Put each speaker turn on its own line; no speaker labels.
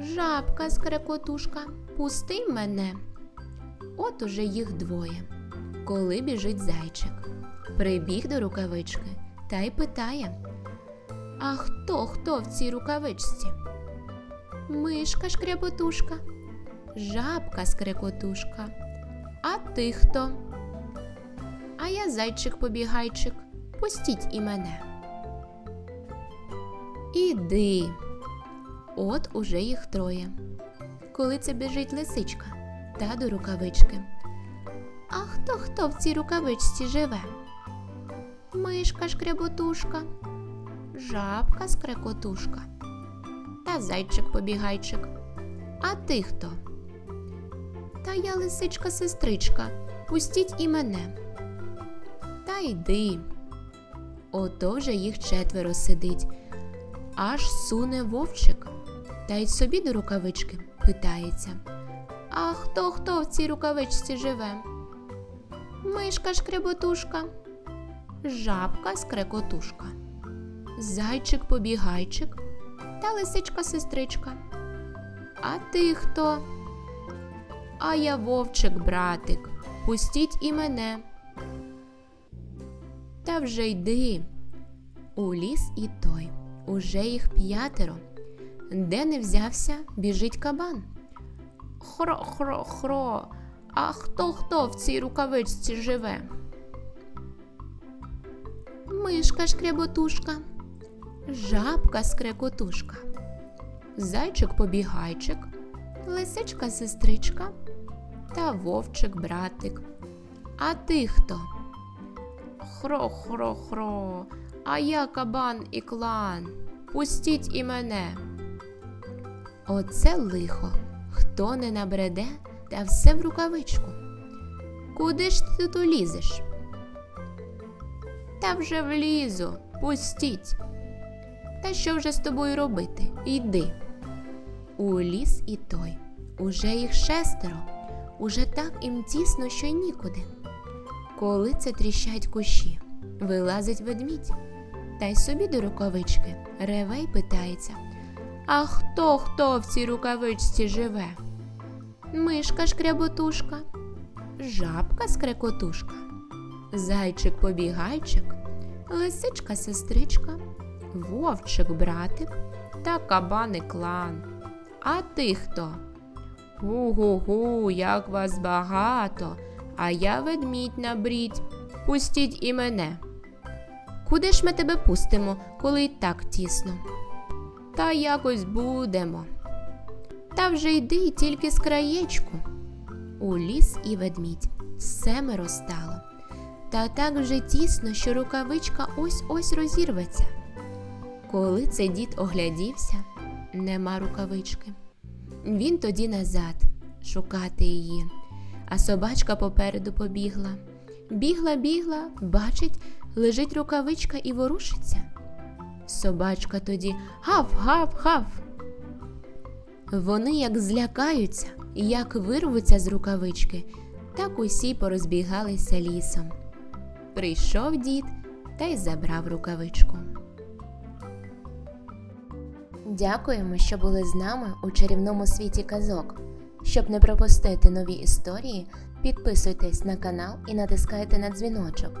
Жабка скрекотушка, пусти мене. От уже їх двоє. Коли біжить зайчик, прибіг до рукавички та й питає: А хто хто в цій рукавичці? Мишка шкряботушка, жабка скрекотушка. А ти хто? А я зайчик побігайчик. Пустіть і мене. Іди. От уже їх троє. Коли це біжить лисичка та до рукавички. А хто хто в цій рукавичці живе? Мишка шкряботушка, жабка скрекотушка та зайчик побігайчик. А ти хто? Та я лисичка сестричка. Пустіть і мене. Та йди. Ото вже їх четверо сидить. Аж суне вовчик. Та й собі до рукавички питається. А хто хто в цій рукавичці живе? Мишка шкреботушка, жабка скрекотушка, зайчик побігайчик та лисичка сестричка. А ти хто? А я вовчик, братик, пустіть і мене. Та вже йди. У ліс і той, уже їх п'ятеро. Де не взявся, біжить кабан. Хро, хро, хро. А хто хто в цій рукавичці живе? Мишка шкряботушка, жабка скрекотушка, зайчик побігайчик, лисичка сестричка та вовчик братик. А ти хто? Хро, хро, хро, а я кабан і клан. Пустіть і мене. Оце лихо. Хто не набреде, та все в рукавичку. Куди ж ти тут улізеш? Та вже влізу, пустіть. Та що вже з тобою робити? Йди. У ліс і той. Уже їх шестеро, уже так їм тісно, що й нікуди. Коли це тріщать кущі, вилазить ведмідь, та й собі до рукавички реве й питається. А хто хто в цій рукавичці живе? Мишка шкряботушка, жабка скрекотушка, зайчик побігайчик, лисичка сестричка, вовчик братик та кабани клан. А ти хто? Гу-гу-гу, як вас багато, а я ведмідь набрідь. Пустіть і мене. Куди ж ми тебе пустимо, коли й так тісно? Та якось будемо. Та вже йди тільки з краєчку. У ліс і ведмідь семеро стало. Та так вже тісно, що рукавичка ось ось розірветься. Коли цей дід оглядівся, нема рукавички. Він тоді назад шукати її, а собачка попереду побігла. Бігла, бігла, бачить, лежить рукавичка і ворушиться. Собачка тоді гав, гав, гав. Вони як злякаються, як вирвуться з рукавички, так усі порозбігалися лісом. Прийшов дід та й забрав рукавичку. Дякуємо, що були з нами у чарівному світі казок. Щоб не пропустити нові історії, підписуйтесь на канал і натискайте на дзвіночок.